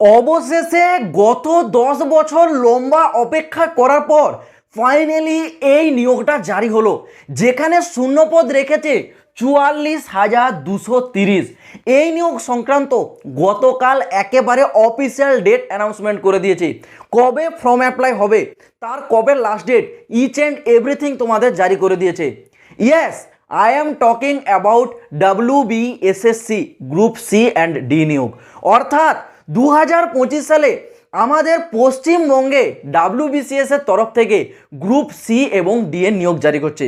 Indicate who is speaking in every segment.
Speaker 1: অবশেষে গত দশ বছর লম্বা অপেক্ষা করার পর ফাইনালি এই নিয়োগটা জারি হলো, যেখানে শূন্যপদ রেখেছে চুয়াল্লিশ হাজার দুশো তিরিশ। এই নিয়োগ সংক্রান্ত গতকাল একেবারে অফিসিয়াল ডেট অ্যানাউন্সমেন্ট করে দিয়েছে। কবে ফর্ম অ্যাপ্লাই হবে, তার কবে last date each and everything তোমাদের জারি করে দিয়েছে। Yes I am talking about W B SSC group C and D নিয়োগ। অর্থাৎ দু হাজার পঁচিশ সালে আমাদের পশ্চিমবঙ্গে ডাব্লিউবিসিএস এর তরফ থেকে গ্রুপ সি এবং ডি এর নিয়োগ জারি করছে।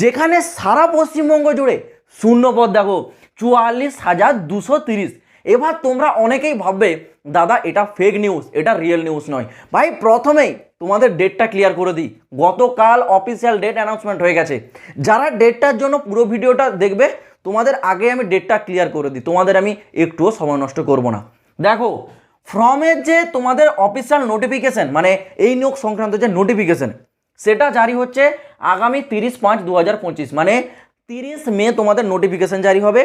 Speaker 1: যেখানে সারা পশ্চিমবঙ্গ জুড়ে শূন্যপদ দেখো, চুয়াল্লিশ হাজার দুশো তিরিশ। এবার তোমরা অনেকেই ভাববে, দাদা, এটা ফেক নিউজ এটা রিয়েল নিউজ নয়। ভাই, প্রথমেই তোমাদের ডেটটা ক্লিয়ার করে দিই। গতকাল অফিসিয়াল ডেট অ্যানাউন্সমেন্ট হয়ে গেছে। যারা ডেটটার জন্য পুরো ভিডিওটা দেখবে, তোমাদের আগে আমি ডেটটা ক্লিয়ার করে দিই। তোমাদের আমি একটুও সময় নষ্ট করব না। দেখো, ফ্রমের যে তোমাদের অফিসিয়াল নোটিফিকেশন মানে এই নিয়োগ সংক্রান্ত যে নোটিফিকেশন সেটা জারি হচ্ছে আগামী তিরিশ পাঁচ দু মানে তিরিশ মে তোমাদের নোটিফিকেশন জারি হবে।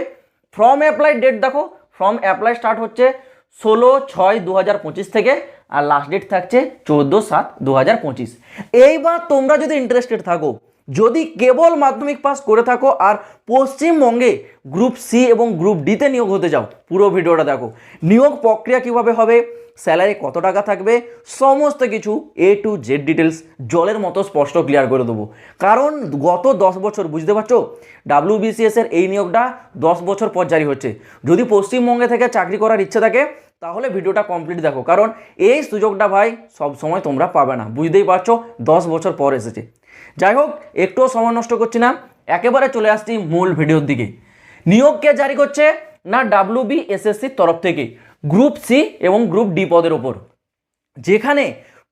Speaker 1: ফর্ম অ্যাপ্লাই ডেট দেখো ফর্ম অ্যাপ্লাই স্টার্ট হচ্ছে ষোলো ছয় দু থেকে, আর লাস্ট ডেট থাকছে চোদ্দ সাত দু এইবার তোমরা যদি ইন্টারেস্টেড থাকো যদি কেবল মাধ্যমিক পাস করে থাকো আর পশ্চিমবঙ্গে গ্রুপ সি এবং গ্রুপ ডিতে নিয়োগ হতে যাও পুরো ভিডিওটা দেখো। নিয়োগ প্রক্রিয়া কীভাবে হবে স্যালারি কত টাকা থাকবে, সমস্ত কিছু এ টু জেড ডিটেলস জলের মতো স্পষ্ট ক্লিয়ার করে দেবো। কারণ গত দশ বছর, বুঝতে পারছ? ডাব্লিউবিসিএস এর এই নিয়োগটা দশ বছর পর জারি হচ্ছে। যদি পশ্চিমবঙ্গে থেকে চাকরি করার ইচ্ছে থাকে, তাহলে ভিডিওটা কমপ্লিট দেখো। কারণ এই সুযোগটা ভাই সব সময় তোমরা পাবে না। বুঝতেই পারছ, দশ বছর পর এসেছে। যাই হোক, একটুও সময় নষ্ট করছি না। একেবারে চলে আসছি মূল ভিডিওর দিকে। নিয়োগ কে জারি করছে? না ডাব্লিউ বি তরফ থেকে। গ্রুপ সি এবং গ্রুপ ডি পদের ওপর। যেখানে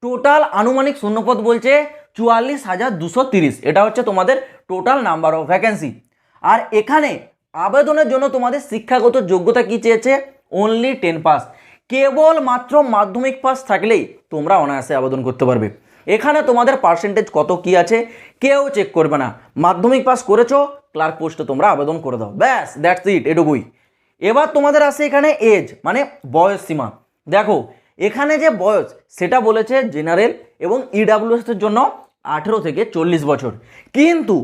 Speaker 1: টোটাল আনুমানিক শূন্যপদ বলছে চুয়াল্লিশ হাজার দুশো তিরিশ। এটা হচ্ছে তোমাদের টোটাল নাম্বার অফ ভ্যাকেন্সি আর এখানে আবেদনের জন্য তোমাদের শিক্ষাগত যোগ্যতা কি চেয়েছে? অনলি টেন পাস কেবল মাত্র মাধ্যমিক পাস থাকলেই তোমরা অনায়াসে আবেদন করতে পারবে। এখানে তোমাদের পার্সেন্টেজ কত কি আছে কেউ চেক করবে না। মাধ্যমিক পাস করেছ ক্লার্ক পোস্টে তোমরা আবেদন করে দাও। ব্যাস দ্যাটস ইট এটুকুই। এবার তোমাদের আসে এখানে এজ মানে বয়স সীমা। দেখো, এখানে যে বয়স, সেটা বলেছে জেনারেল এবং ইডাব্লিউএস এর জন্য আঠেরো থেকে চল্লিশ বছর। কিন্তু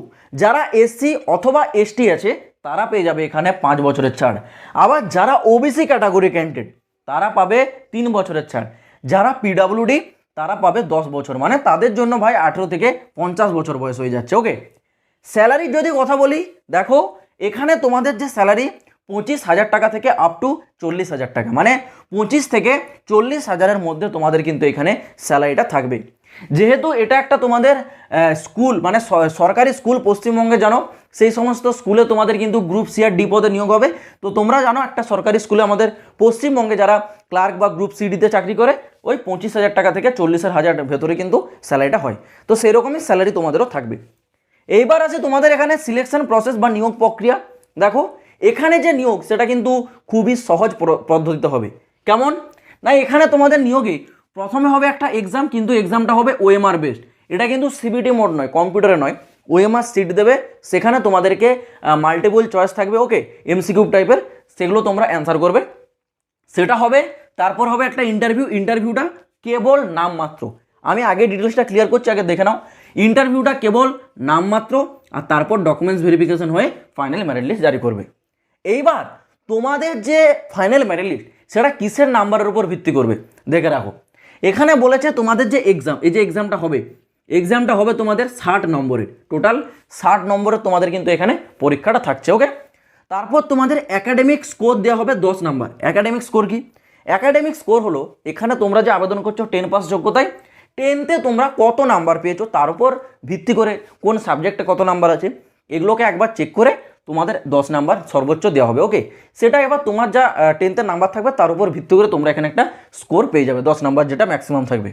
Speaker 1: যারা এসসি অথবা এসটি আছে, তারা পেয়ে যাবে এখানে পাঁচ বছরের ছাড়। আবার যারা ওবিসি ক্যাটাগরি ক্যান্ডিডেট তারা পাবে তিন বছরের ছাড়। যারা পিডাব্লিউডি তারা পাবে দশ বছর। মানে তাদের জন্য ভাই আঠেরো থেকে পঞ্চাশ বছর বয়স হয়ে যাচ্ছে ওকে স্যালারি যদি কথা বলি, দেখো, এখানে তোমাদের যে স্যালারি পঁচিশ হাজার টাকা থেকে আপ টু চল্লিশ হাজার টাকা। মানে পঁচিশ থেকে চল্লিশ হাজারের মধ্যে তোমাদের কিন্তু এখানে স্যালারিটা থাকবে। যেহেতু এটা একটা তোমাদের স্কুল মানে সরকারি স্কুল পশ্চিমবঙ্গে জানো, সেই সমস্ত স্কুলে তোমাদের কিন্তু গ্রুপ সি আর ডি পদে নিয়োগ হবে। তো তোমরা জানো একটা সরকারি স্কুলে আমাদের পশ্চিমবঙ্গে যারা ক্লার্ক বা গ্রুপ সি ডিতে চাকরি করে ওই পঁচিশ হাজার টাকা থেকে চল্লিশ হাজার ভেতরে কিন্তু স্যালারিটা হয়। তো সেরকমই স্যালারি তোমাদেরও থাকবে। এইবার আছে তোমাদের এখানে সিলেকশন প্রসেস বা নিয়োগ প্রক্রিয়া। দেখো, এখানে যে নিয়োগ, সেটা কিন্তু খুবই সহজ পদ্ধতিতে হবে। কেমন? না, এখানে তোমাদের নিয়োগে প্রথমে হবে একটা এক্সাম কিন্তু এক্সামটা হবে ওএমআর বেসড এটা কিন্তু সিবিটি মোড নয় কম্পিউটারে নয়। ওএমআর সিট দেবে, সেখানে তোমাদেরকে মাল্টিপল চয়েস থাকবে ওকে এমসিকিউ টাইপের সেগুলো তোমরা অ্যান্সার করবে। সেটা হবে তারপর হবে একটা ইন্টারভিউ ইন্টারভিউটা কেবল নামমাত্র। আমি আগে ডিটেলসটা ক্লিয়ার করছি, আগে দেখে নাও। ইন্টারভিউটা কেবল নামমাত্র আর তারপর ডকুমেন্টস ভেরিফিকেশন হয়ে ফাইনাল মেরিট লিস্ট জারি করবে। এইবার তোমাদের যে ফাইনাল মেরিট লিস্ট সেটা কিসের নাম্বারের উপর ভিত্তি করবে? দেখে রাখো। এখানে বলেছে তোমাদের যে এক্সাম এই যে এক্সামটা হবে এক্সামটা হবে তোমাদের ষাট নম্বরের। টোটাল ষাট নম্বরের তোমাদের কিন্তু এখানে পরীক্ষাটা থাকছে ওকে তারপর তোমাদের একাডেমিক স্কোর দেওয়া হবে দশ নাম্বার। একাডেমিক স্কোর কি? একাডেমিক স্কোর হলো, এখানে তোমরা যে আবেদন করছ টেন পাস যোগ্যতায় টেনতে তোমরা কত নাম্বার পেয়েছ, তার উপর ভিত্তি করে কোন সাবজেক্টে কত নাম্বার আছে, এগুলোকে একবার চেক করে তোমাদের দশ নাম্বার সর্বোচ্চ দেওয়া হবে ওকে সেটা এবার তোমার যা টেনতে নাম্বার থাকবে, তার উপর ভিত্তি করে তোমরা এখানে একটা স্কোর পেয়ে যাবে, দশ নাম্বার যেটা ম্যাক্সিমাম থাকবে।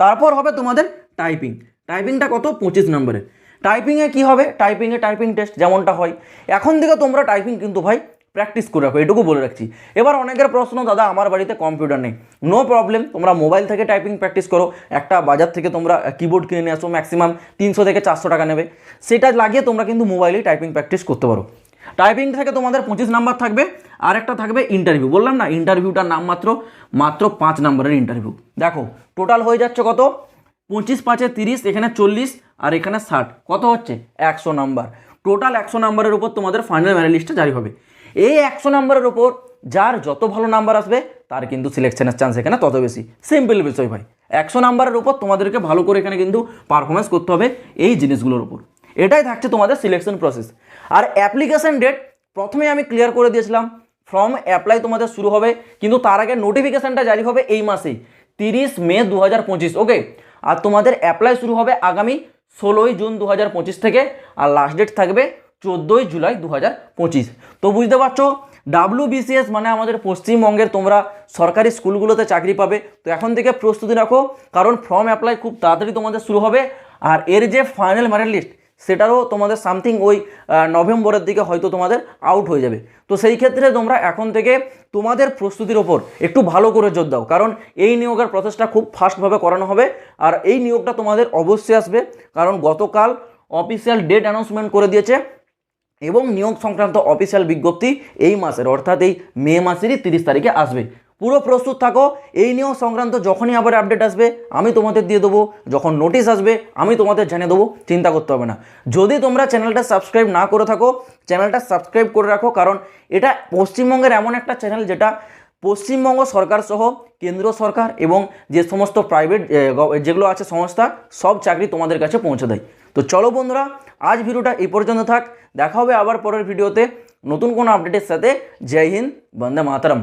Speaker 1: তারপর হবে তোমাদের টাইপিং টাইপিংটা কত? পঁচিশ নম্বরে টাইপিংয়ে কি হবে? টাইপিংয়ে টাইপিং টেস্ট যেমনটা হয়। এখন থেকে তোমরা টাইপিং কিন্তু ভাই প্র্যাকটিস করে রাখো, এটুকু বলে রাখছি। এবার অনেকের প্রশ্ন, দাদা, আমার বাড়িতে কম্পিউটার নেই। নো প্রবলেম তোমরা মোবাইল থেকে টাইপিং প্র্যাকটিস করো। একটা বাজার থেকে তোমরা কিবোর্ড কিনে নিয়ে আসো ম্যাক্সিমাম তিনশো থেকে চারশো টাকা নেবে। সেটা লাগিয়ে তোমরা কিন্তু মোবাইলেই টাইপিং প্র্যাকটিস করতে পারো। টাইপিং থেকে তোমাদের পঁচিশ নাম্বার থাকবে আর একটা থাকবে ইন্টারভিউ বললাম না ইন্টারভিউটার নাম মাত্র মাত্র পাঁচ নাম্বারের ইন্টারভিউ দেখো টোটাল হয়ে যাচ্ছে কত? পঁচিশ, পাঁচে তিরিশ, এখানে চল্লিশ, আর এখানে ষাট। কত হচ্ছে? একশো নাম্বার টোটাল একশো নাম্বারের উপর তোমাদের ফাইনাল মেরিট লিস্টে জারি হবে। এই একশো নাম্বারের ওপর যার যত ভালো নাম্বার আসবে, তার কিন্তু সিলেকশনের চান্স এখানে তত বেশি। সিম্পল বিষয় ভাই। একশো নাম্বারের উপর তোমাদেরকে ভালো করে এখানে কিন্তু পারফরমেন্স করতে হবে এই জিনিসগুলোর উপর। এটাই থাকছে তোমাদের সিলেকশন প্রসেস আর অ্যাপ্লিকেশন ডেট প্রথমে আমি ক্লিয়ার করে দিয়েছিলাম ফর্ম অ্যাপ্লাই তোমাদের শুরু হবে, কিন্তু তার আগে নোটিফিকেশানটা জারি হবে এই মাসেই, তিরিশ মে দু হাজার পঁচিশ ওকে আর তোমাদের অ্যাপ্লাই শুরু হবে আগামী ষোলোই জুন দু হাজার পঁচিশ থেকে, আর লাস্ট ডেট থাকবে চোদ্দোই জুলাই দু পঁচিশ। তো বুঝতে পারছ ডাব্লিউ বিসিএস মানে আমাদের পশ্চিমবঙ্গের তোমরা সরকারি স্কুলগুলোতে চাকরি পাবে। তো এখন থেকে প্রস্তুতি রাখো, কারণ ফর্ম অ্যাপ্লাই খুব তাড়াতাড়ি তোমাদের শুরু হবে। আর এর যে ফাইনাল মেরিট লিস্ট সেটারও তোমাদের সামথিং ওই নভেম্বরের দিকে হয়তো তোমাদের আউট হয়ে যাবে। তো সেই ক্ষেত্রে তোমরা এখন থেকে তোমাদের প্রস্তুতির ওপর একটু ভালো করে জোর দাও, কারণ এই নিয়োগের প্রসেসটা খুব ফাস্টভাবে করানো হবে। আর এই নিয়োগটা তোমাদের অবশ্যই আসবে, কারণ গতকাল অফিসিয়াল ডেট অ্যানাউন্সমেন্ট করে দিয়েছে। এবং নিয়োগ সংক্রান্ত অফিসিয়াল বিজ্ঞপ্তি এই মাসের, অর্থাৎ এই মে মাসেরই তিরিশ তারিখে আসবে। পুরো প্রস্তুত থাকো, এই নিয়োগ সংক্রান্ত যখনই আবার আপডেট আসবে, আমি তোমাদের দিয়ে দেবো। যখন নোটিশ আসবে, আমি তোমাদের জানিয়ে দেবো, চিন্তা করতে হবে না। যদি তোমরা চ্যানেলটা সাবস্ক্রাইব না করে থাকো, চ্যানেলটা সাবস্ক্রাইব করে রাখো, কারণ এটা পশ্চিমবঙ্গের এমন একটা চ্যানেল যেটা পশ্চিমবঙ্গ সরকার সহ কেন্দ্র সরকার এবং যে সমস্ত প্রাইভেট যেগুলো আছে সংস্থা, সব চাকরি তোমাদের কাছে পৌঁছে দেয়। তো চলো বন্ধুরা, আজ ভিডিওটা এই পর্যন্ত থাক। দেখা হবে আবার পরের ভিডিওতে। নতুন কোনো আপডেটের সাথে। জয় হিন্দ, বন্দে মাতরম।